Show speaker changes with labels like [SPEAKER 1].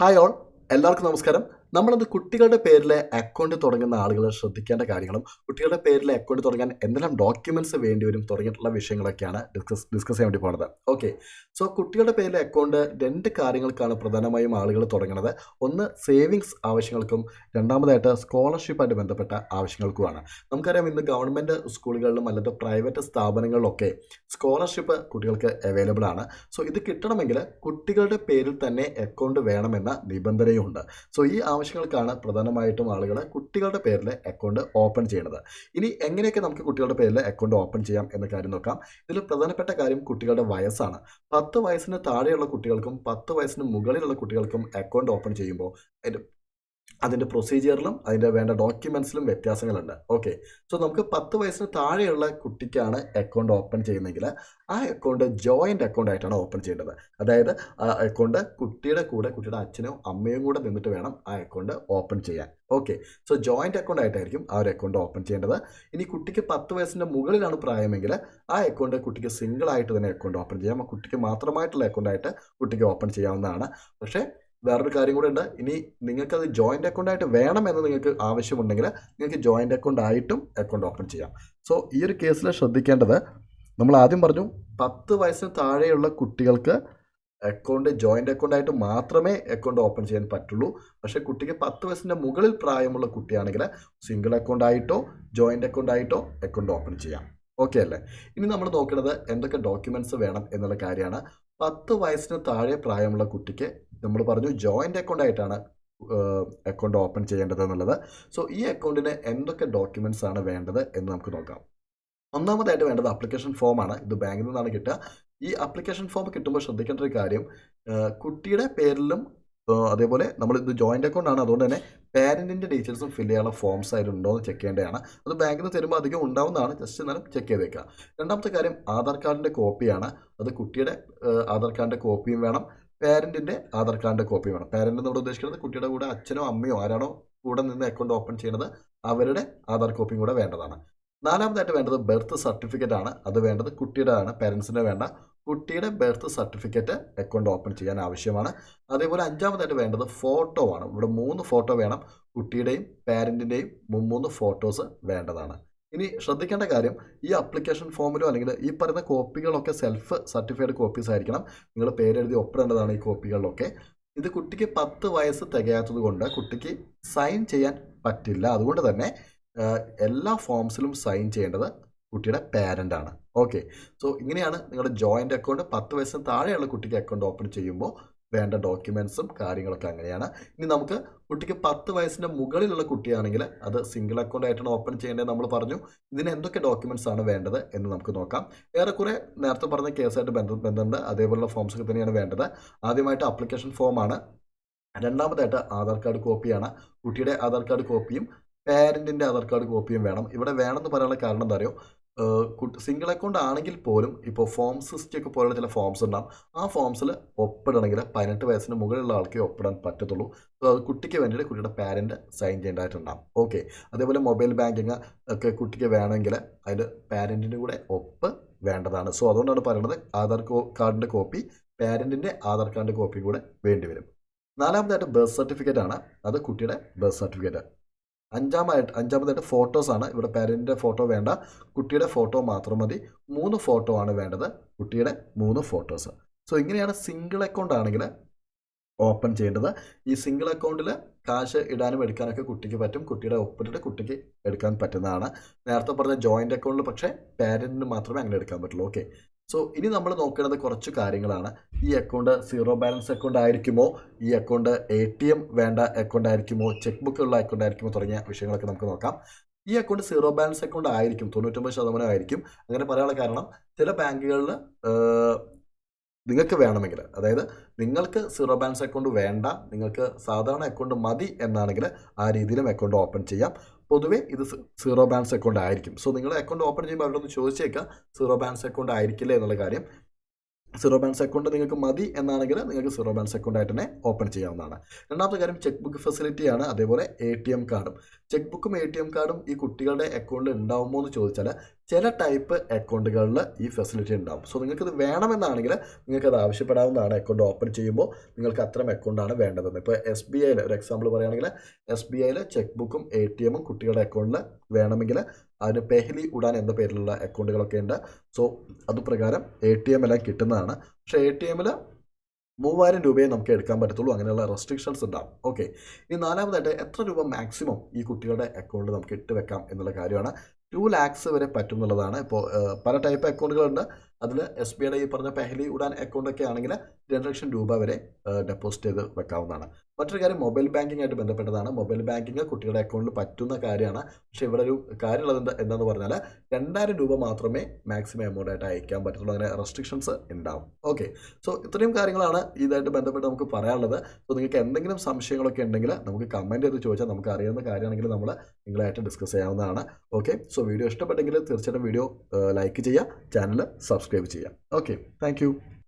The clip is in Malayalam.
[SPEAKER 1] Hi all. എല്ലാവർക്കും നമസ്കാരം. നമ്മളത് കുട്ടികളുടെ പേരിൽ അക്കൗണ്ട് തുടങ്ങുന്ന ആളുകൾ ശ്രദ്ധിക്കേണ്ട കാര്യങ്ങളും കുട്ടികളുടെ പേരിൽ അക്കൗണ്ട് തുടങ്ങാൻ എന്തെല്ലാം ഡോക്യുമെന്റ്സ് വേണ്ടി വരും തുടങ്ങിയിട്ടുള്ള വിഷയങ്ങളൊക്കെയാണ് ഡിസ്കസ് ഡിസ്കസ് ചെയ്യാൻ വേണ്ടി പോകുന്നത് ഓക്കെ സോ കുട്ടികളുടെ പേരിൽ അക്കൗണ്ട് രണ്ട് കാര്യങ്ങൾക്കാണ് പ്രധാനമായും ആളുകൾ തുടങ്ങുന്നത്. ഒന്ന് സേവിങ്സ് ആവശ്യങ്ങൾക്കും രണ്ടാമതായിട്ട് സ്കോളർഷിപ്പായിട്ട് ബന്ധപ്പെട്ട ആവശ്യങ്ങൾക്കുമാണ്. നമുക്കറിയാം ഇന്ന് ഗവൺമെന്റ് സ്കൂളുകളിലും അല്ലെങ്കിൽ പ്രൈവറ്റ് സ്ഥാപനങ്ങളിലൊക്കെ സ്കോളർഷിപ്പ് കുട്ടികൾക്ക് അവൈലബിൾ ആണ്. സോ ഇത് കിട്ടണമെങ്കിൽ കുട്ടികളുടെ പേരിൽ തന്നെ അക്കൗണ്ട് വേണമെന്ന നിബന്ധനയുണ്ട്. സോ ഈ ആവശ്യങ്ങൾക്കാണ് പ്രധാനമായിട്ടും ആളുകൾ കുട്ടികളുടെ പേരിൽ അക്കൗണ്ട് ഓപ്പൺ ചെയ്യുന്നത്. ഇനി എങ്ങനെയൊക്കെ നമുക്ക് കുട്ടികളുടെ പേരിൽ അക്കൗണ്ട് ഓപ്പൺ ചെയ്യാം എന്ന കാര്യം നോക്കാം. ഇതിൽ പ്രധാനപ്പെട്ട കാര്യം കുട്ടികളുടെ വയസ്സാണ്. പത്ത് വയസ്സിന് താഴെയുള്ള കുട്ടികൾക്കും പത്ത് വയസ്സിന് മുകളിലുള്ള കുട്ടികൾക്കും അക്കൗണ്ട് ഓപ്പൺ ചെയ്യുമ്പോൾ അതിന്റെ പ്രൊസീജിയറിലും അതിന്റെ വേണ്ട ഡോക്യുമെൻസിലും വ്യത്യാസങ്ങളുണ്ട്. ഓക്കെ സോ നമുക്ക് പത്ത് വയസ്സിന് താഴെയുള്ള കുട്ടിക്കാണ് അക്കൗണ്ട് ഓപ്പൺ ചെയ്യുന്നതെങ്കിൽ ആ അക്കൗണ്ട് ജോയിന്റ് അക്കൗണ്ട് ആയിട്ടാണ് ഓപ്പൺ ചെയ്യേണ്ടത്. അതായത് ആ അക്കൗണ്ട് കുട്ടിയുടെ കൂടെ കുട്ടിയുടെ അച്ഛനും അമ്മയും കൂടെ നിന്നിട്ട് വേണം ആ അക്കൗണ്ട് ഓപ്പൺ ചെയ്യാൻ. ഓക്കെ സോ ജോയിന്റ് അക്കൗണ്ട് ആയിട്ടായിരിക്കും ആ ഒരു അക്കൗണ്ട് ഓപ്പൺ ചെയ്യേണ്ടത്. ഇനി കുട്ടിക്ക് പത്ത് വയസ്സിന്റെ മുകളിലാണ് പ്രായമെങ്കിൽ ആ അക്കൗണ്ട് കുട്ടിക്ക് സിംഗിൾ ആയിട്ട് തന്നെ അക്കൗണ്ട് ഓപ്പൺ ചെയ്യാം. കുട്ടിക്ക് മാത്രമായിട്ടുള്ള അക്കൗണ്ട് ആയിട്ട് കുട്ടിക്ക് ഓപ്പൺ ചെയ്യാവുന്നതാണ്. പക്ഷേ വേറൊരു കാര്യം കൂടെ ഉണ്ട്. ഇനി നിങ്ങൾക്ക് അത് ജോയിന്റ് അക്കൗണ്ട് ആയിട്ട് വേണമെന്ന് നിങ്ങൾക്ക് ആവശ്യമുണ്ടെങ്കിൽ നിങ്ങൾക്ക് ജോയിന്റ് അക്കൗണ്ട് ആയിട്ടും അക്കൗണ്ട് ഓപ്പൺ ചെയ്യാം. സോ ഈ ഒരു കേസിൽ ശ്രദ്ധിക്കേണ്ടത് നമ്മൾ ആദ്യം പറഞ്ഞു പത്ത് വയസ്സിന് താഴെയുള്ള കുട്ടികൾക്ക് അക്കൗണ്ട് ജോയിന്റ് അക്കൗണ്ട് ആയിട്ട് മാത്രമേ അക്കൗണ്ട് ഓപ്പൺ ചെയ്യാൻ പറ്റുള്ളൂ. പക്ഷേ കുട്ടിക്ക് പത്ത് വയസ്സിന്റെ മുകളിൽ പ്രായമുള്ള കുട്ടിയാണെങ്കിൽ സിംഗിൾ അക്കൗണ്ട് ആയിട്ടോ ജോയിന്റ് അക്കൗണ്ട് ആയിട്ടോ അക്കൗണ്ട് ഓപ്പൺ ചെയ്യാം. ഓക്കെ അല്ലേ? ഇനി നമ്മൾ നോക്കേണ്ടത് എന്തൊക്കെ ഡോക്യുമെന്റ്സ് വേണം എന്നുള്ള കാര്യമാണ്. പത്ത് വയസ്സിന് താഴെ പ്രായമുള്ള കുട്ടിക്ക് നമ്മൾ പറഞ്ഞു ജോയിന്റ് അക്കൗണ്ട് ആയിട്ടാണ് അക്കൗണ്ട് ഓപ്പൺ ചെയ്യേണ്ടത് എന്നുള്ളത്. സോ ഈ അക്കൗണ്ടിന് എന്തൊക്കെ ഡോക്യുമെന്റ്സ് ആണ് വേണ്ടത് എന്ന് നമുക്ക് നോക്കാം. ഒന്നാമതായിട്ട് വേണ്ടത് അപ്ലിക്കേഷൻ ഫോമാണ് ഇത് ബാങ്കിൽ നിന്നാണ് കിട്ടുക. ഈ അപ്ലിക്കേഷൻ ഫോം കിട്ടുമ്പോൾ ശ്രദ്ധിക്കേണ്ട ഒരു കാര്യം കുട്ടിയുടെ പേരിലും അതേപോലെ നമ്മൾ ഇത് ജോയിന്റ് അക്കൗണ്ട് ആണ്. അതുകൊണ്ട് തന്നെ പാരന്റിന്റെ ഡീറ്റെയിൽസും ഫില്ല് ചെയ്യാനുള്ള ഫോംസ് ആയിട്ടുണ്ടോ എന്ന് ചെക്ക് ചെയ്യേണ്ടതാണ്. അത് ബാങ്കിൽ നിന്ന് തരുമ്പോൾ അധികം ഉണ്ടാവുന്നതാണ്. ജസ്റ്റ് എന്നാലും ചെക്ക് ചെയ്തേക്കുക. രണ്ടാമത്തെ കാര്യം ആധാർ കാർഡിന്റെ കോപ്പിയാണ് അത് കുട്ടിയുടെ ആധാർ കാർഡിന്റെ കോപ്പിയും വേണം. പാരന്റിന്റെ ആധാർ കാർഡിന്റെ കോപ്പി വേണം. പാരന്റ് എന്നോട് ഉദ്ദേശിക്കുന്നത് കുട്ടിയുടെ കൂടെ അച്ഛനോ അമ്മയോ ആരാണോ കൂടെ നിന്ന് അക്കൗണ്ട് ഓപ്പൺ ചെയ്യുന്നത് അവരുടെ ആധാർ കോപ്പിയും കൂടെ വേണ്ടതാണ്. നാലാമതായിട്ട് വേണ്ടത് ബർത്ത് സർട്ടിഫിക്കറ്റ് ആണ്. അത് വേണ്ടത് കുട്ടിയുടെ ആണ് പാരൻസിന്റെ വേണ്ട. കുട്ടിയുടെ ബർത്ത് സർട്ടിഫിക്കറ്റ് അക്കൗണ്ട് ഓപ്പൺ ചെയ്യാൻ ആവശ്യമാണ്. അതേപോലെ അഞ്ചാമതായിട്ട് വേണ്ടത് ഫോട്ടോ ആണ്. ഇവിടെ മൂന്ന് ഫോട്ടോ വേണം. കുട്ടിയുടെയും പാരന്റിന്റെയും മൂന്ന് ഫോട്ടോസ് വേണ്ടതാണ്. ഇനി ശ്രദ്ധിക്കേണ്ട കാര്യം ഈ അപ്ലിക്കേഷൻ ഫോമിലോ അല്ലെങ്കിൽ ഈ പറയുന്ന കോപ്പികളൊക്കെ സെൽഫ് സർട്ടിഫൈഡ് കോപ്പീസ് ആയിരിക്കണം. നിങ്ങൾ പേരെഴുതി ഒപ്പിടേണ്ടതാണ് ഈ കോപ്പികളിലൊക്കെ. ഇത് കുട്ടിക്ക് പത്ത് വയസ്സ് തികയാത്തത് കൊണ്ട് കുട്ടിക്ക് സൈൻ ചെയ്യാൻ പറ്റില്ല. അതുകൊണ്ട് തന്നെ എല്ലാ ഫോംസിലും സൈൻ ചെയ്യേണ്ടത് കുട്ടിയുടെ പാരന്റ് ആണ്. ഓക്കെ സോ ഇങ്ങനെയാണ് നിങ്ങളുടെ ജോയിന്റ് അക്കൗണ്ട് പത്ത് വയസ്സിന് താഴെയുള്ള കുട്ടിക്ക് അക്കൗണ്ട് ഓപ്പൺ ചെയ്യുമ്പോൾ വേണ്ട ഡോക്യുമെൻസും കാര്യങ്ങളൊക്കെ അങ്ങനെയാണ്. ഇനി നമുക്ക് കുട്ടിക്ക് പത്ത് വയസ്സിന്റെ മുകളിലുള്ള കുട്ടിയാണെങ്കിൽ അത് സിംഗിൾ അക്കൗണ്ട് ആയിട്ടാണ് ഓപ്പൺ ചെയ്യേണ്ടത് നമ്മൾ പറഞ്ഞു. ഇതിന് എന്തൊക്കെ ഡോക്യുമെൻസ് ആണ് വേണ്ടത് എന്ന് നമുക്ക് നോക്കാം. ഏറെക്കുറെ നേരത്തെ പറഞ്ഞ കേസായിട്ട് ബന്ധ ബന്ധമുണ്ട്. അതേപോലുള്ള ഫോംസ് ഒക്കെ തന്നെയാണ് വേണ്ടത്. ആദ്യമായിട്ട് അപ്ലിക്കേഷൻ ഫോമാണ് രണ്ടാമതായിട്ട് ആധാർ കാർഡ് കോപ്പിയാണ് കുട്ടിയുടെ ആധാർ കാർഡ് കോപ്പിയും പാരന്റിന്റെ ആധാർ കാർഡ് കോപ്പിയും വേണം. ഇവിടെ വേണമെന്ന് പറയാനുള്ള കാരണം എന്താ അറിയോ? സിംഗിൾ അക്കൗണ്ട് ആണെങ്കിൽ പോലും ഇപ്പോൾ ഫോം സിസ്റ്റൊക്കെ പോലുള്ള ചില ഫോംസ് ഉണ്ടാകും ആ ഫോംസിൽ ഒപ്പിടണമെങ്കിൽ പതിനെട്ട് വയസ്സിന് മുകളിലുള്ള ആൾക്കേ ഒപ്പിടാൻ പറ്റത്തുള്ളൂ. സോ അത് കുട്ടിക്ക് വേണ്ടിയിട്ട് കുട്ടിയുടെ പാരന്റ് സൈൻ ചെയ്യേണ്ടതായിട്ടുണ്ടാകും ഓക്കെ അതേപോലെ മൊബൈൽ ബാങ്കിങ് ഒക്കെ കുട്ടിക്ക് വേണമെങ്കിൽ അതിന്റെ പാരന്റിന്റെ കൂടെ ഒപ്പ് വേണ്ടതാണ്. സോ അതുകൊണ്ടാണ് പറയുന്നത് ആധാർ കാർഡിന്റെ കോപ്പി പാരന്റിന്റെ ആധാർ കാർഡിന്റെ കോപ്പി കൂടെ വേണ്ടി വരും. നാലാമതായിട്ട് ബർത്ത് സർട്ടിഫിക്കറ്റ് ആണ്. അത് കുട്ടിയുടെ ബർത്ത് സർട്ടിഫിക്കറ്റ് അഞ്ചാമായിട്ട് അഞ്ചാമതായിട്ട് ഫോട്ടോസാണ് ഇവിടെ പാരന്റിന്റെ ഫോട്ടോ വേണ്ട. കുട്ടിയുടെ ഫോട്ടോ മാത്രം മതി. മൂന്ന് ഫോട്ടോ ആണ് വേണ്ടത്. കുട്ടിയുടെ മൂന്ന് ഫോട്ടോസ് സോ ഇങ്ങനെയാണ് സിംഗിൾ അക്കൗണ്ട് ആണെങ്കിൽ ഓപ്പൺ ചെയ്യേണ്ടത്. ഈ സിംഗിൾ അക്കൗണ്ടിൽ കാശ് ഇടാനും എടുക്കാനൊക്കെ കുട്ടിക്ക് പറ്റും. കുട്ടിയുടെ ഒപ്പിട്ടിട്ട് കുട്ടിക്ക് എടുക്കാൻ പറ്റുന്നതാണ്. നേരത്തെ പറഞ്ഞ ജോയിന്റ് അക്കൗണ്ടിൽ പക്ഷേ പാരന്റിന് മാത്രമേ അങ്ങനെ എടുക്കാൻ പറ്റുള്ളൂ. ഓക്കെ സോ ഇനി നമ്മൾ നോക്കേണ്ടത് കുറച്ച് കാര്യങ്ങളാണ്. ഈ അക്കൗണ്ട് സീറോ ബാലൻസ് അക്കൗണ്ട് ആയിരിക്കുമോ? ഈ അക്കൗണ്ട് എ ടി എം വേണ്ട അക്കൗണ്ട് ആയിരിക്കുമോ? ചെക്ക് ബുക്ക് ഉള്ള അക്കൗണ്ട് ആയിരിക്കുമോ? തുടങ്ങിയ വിഷയങ്ങളൊക്കെ നമുക്ക് നോക്കാം. ഈ അക്കൗണ്ട് സീറോ ബാലൻസ് അക്കൗണ്ട് ആയിരിക്കും തൊണ്ണൂറ്റൊമ്പത് ശതമാനം ആയിരിക്കും. അങ്ങനെ പറയാനുള്ള കാരണം ചില ബാങ്കുകളിൽ നിങ്ങൾക്ക് വേണമെങ്കിൽ അതായത് നിങ്ങൾക്ക് സീറോ ബാലൻസ് അക്കൗണ്ട് വേണ്ട നിങ്ങൾക്ക് സാധാരണ അക്കൗണ്ട് മതി എന്നാണെങ്കിൽ ആ രീതിയിലും അക്കൗണ്ട് ഓപ്പൺ ചെയ്യാം. പൊതുവേ ഇത് സീറോ ബാലൻസ് അക്കൗണ്ട് ആയിരിക്കും. സോ നിങ്ങൾ അക്കൗണ്ട് ഓപ്പൺ ചെയ്യുമ്പോൾ അവരോടൊന്ന് ചോദിച്ചേക്കാം സീറോ ബാലൻസ് അക്കൗണ്ട് ആയിരിക്കില്ല എന്നുള്ള കാര്യം. സീറോ ബാലൻസ് അക്കൗണ്ട് നിങ്ങൾക്ക് മതി എന്നാണെങ്കിൽ നിങ്ങൾക്ക് സീറോ ബാലൻസ് അക്കൗണ്ട് ആയിട്ട് തന്നെ ഓപ്പൺ ചെയ്യാവുന്നതാണ്. രണ്ടാമത്തെ കാര്യം ചെക്ക് ബുക്ക് ഫെസിലിറ്റിയാണ് അതേപോലെ എ ടി എം കാർഡും ചെക്ക് ബുക്കും എ ടി എം കാർഡും ഈ കുട്ടികളുടെ അക്കൗണ്ടിൽ ഉണ്ടാവുമോ എന്ന് ചോദിച്ചാൽ ചില ടൈപ്പ് അക്കൗണ്ടുകളിൽ ഈ ഫെസിലിറ്റി ഉണ്ടാവും. സോ നിങ്ങൾക്കിത് വേണമെന്നാണെങ്കിൽ നിങ്ങൾക്കത് ആവശ്യപ്പെടാവുന്നതാണ് അക്കൗണ്ട് ഓപ്പൺ ചെയ്യുമ്പോൾ നിങ്ങൾക്ക് അത്തരം അക്കൗണ്ടാണ് വേണ്ടതെന്ന്. ഇപ്പോൾ എസ് ബി ഐയിൽ ഒരു എക്സാമ്പിൾ പറയുകയാണെങ്കിൽ എസ് ബി ഐയിൽ ചെക്ക് ബുക്കും എ ടി എമ്മും കുട്ടികളുടെ അക്കൗണ്ടിൽ വേണമെങ്കിൽ അതിന് പെഹ്ലി ഉടാൻ എന്ന പേരിലുള്ള അക്കൗണ്ടുകളൊക്കെ ഉണ്ട്. സോ അതുപ്രകാരം എ ടി എം എല്ലാം കിട്ടുന്നതാണ്. പക്ഷേ എ ടി എമ്മിൽ മൂവായിരം രൂപയെ നമുക്ക് എടുക്കാൻ പറ്റത്തുള്ളൂ. അങ്ങനെയുള്ള റെസ്ട്രിക്ഷൻസ് ഉണ്ടാവും. ഓക്കെ ഇനി നാലാമതായിട്ട് എത്ര രൂപ മാക്സിമം ഈ കുട്ടികളുടെ അക്കൗണ്ടിൽ നമുക്ക് ഇട്ട് വെക്കാം എന്നുള്ള കാര്യമാണ് ടു ലാക്സ് വരെ പറ്റും എന്നുള്ളതാണ്. ഇപ്പോൾ പല ടൈപ്പ് അക്കൗണ്ടുകളുണ്ട് അതിൽ എസ് ബി ഐയുടെ ഈ പറഞ്ഞ പെഹലി ഉഡാൻ അക്കൗണ്ടൊക്കെ ആണെങ്കിൽ രണ്ട് ലക്ഷം രൂപ വരെ ഡെപ്പോസിറ്റ് ചെയ്ത് വെക്കാവുന്നതാണ്. മറ്റൊരു കാര്യം മൊബൈൽ ബാങ്കിങ് ആയിട്ട് ബന്ധപ്പെട്ടതാണ്. മൊബൈൽ ബാങ്കിങ് കുട്ടികളുടെ അക്കൗണ്ടിൽ പറ്റുന്ന കാര്യമാണ്. പക്ഷേ ഇവിടെ ഒരു കാര്യമുള്ളത് എന്താ എന്താണെന്ന് പറഞ്ഞാൽ രണ്ടായിരം രൂപ മാത്രമേ മാക്സിമം എമൗണ്ട് ആയിട്ട് അയക്കാൻ പറ്റുള്ളൂ അങ്ങനെ റെസ്ട്രിക്ഷൻസ് ഉണ്ടാവും. ഓക്കെ സോ ഇത്രയും കാര്യങ്ങളാണ് ഇതായിട്ട് ബന്ധപ്പെട്ട് നമുക്ക് പറയാനുള്ളത്. സോ നിങ്ങൾക്ക് എന്തെങ്കിലും സംശയങ്ങളൊക്കെ ഉണ്ടെങ്കിൽ നമുക്ക് കമന്റ് ചെയ്ത് ചോദിച്ചാൽ നമുക്ക് അറിയാവുന്ന കാര്യമാണെങ്കിൽ നമ്മൾ നിങ്ങളായിട്ട് ഡിസ്കസ് ചെയ്യാവുന്നതാണ്. ഓക്കെ സോ വീഡിയോ ഇഷ്ടപ്പെട്ടെങ്കിൽ തീർച്ചയായിട്ടും വീഡിയോ ലൈക്ക് ചെയ്യുക. ചാനൽ സബ്സ്ക്രൈബ് ചെയ്യുക ഓക്കെ താങ്ക്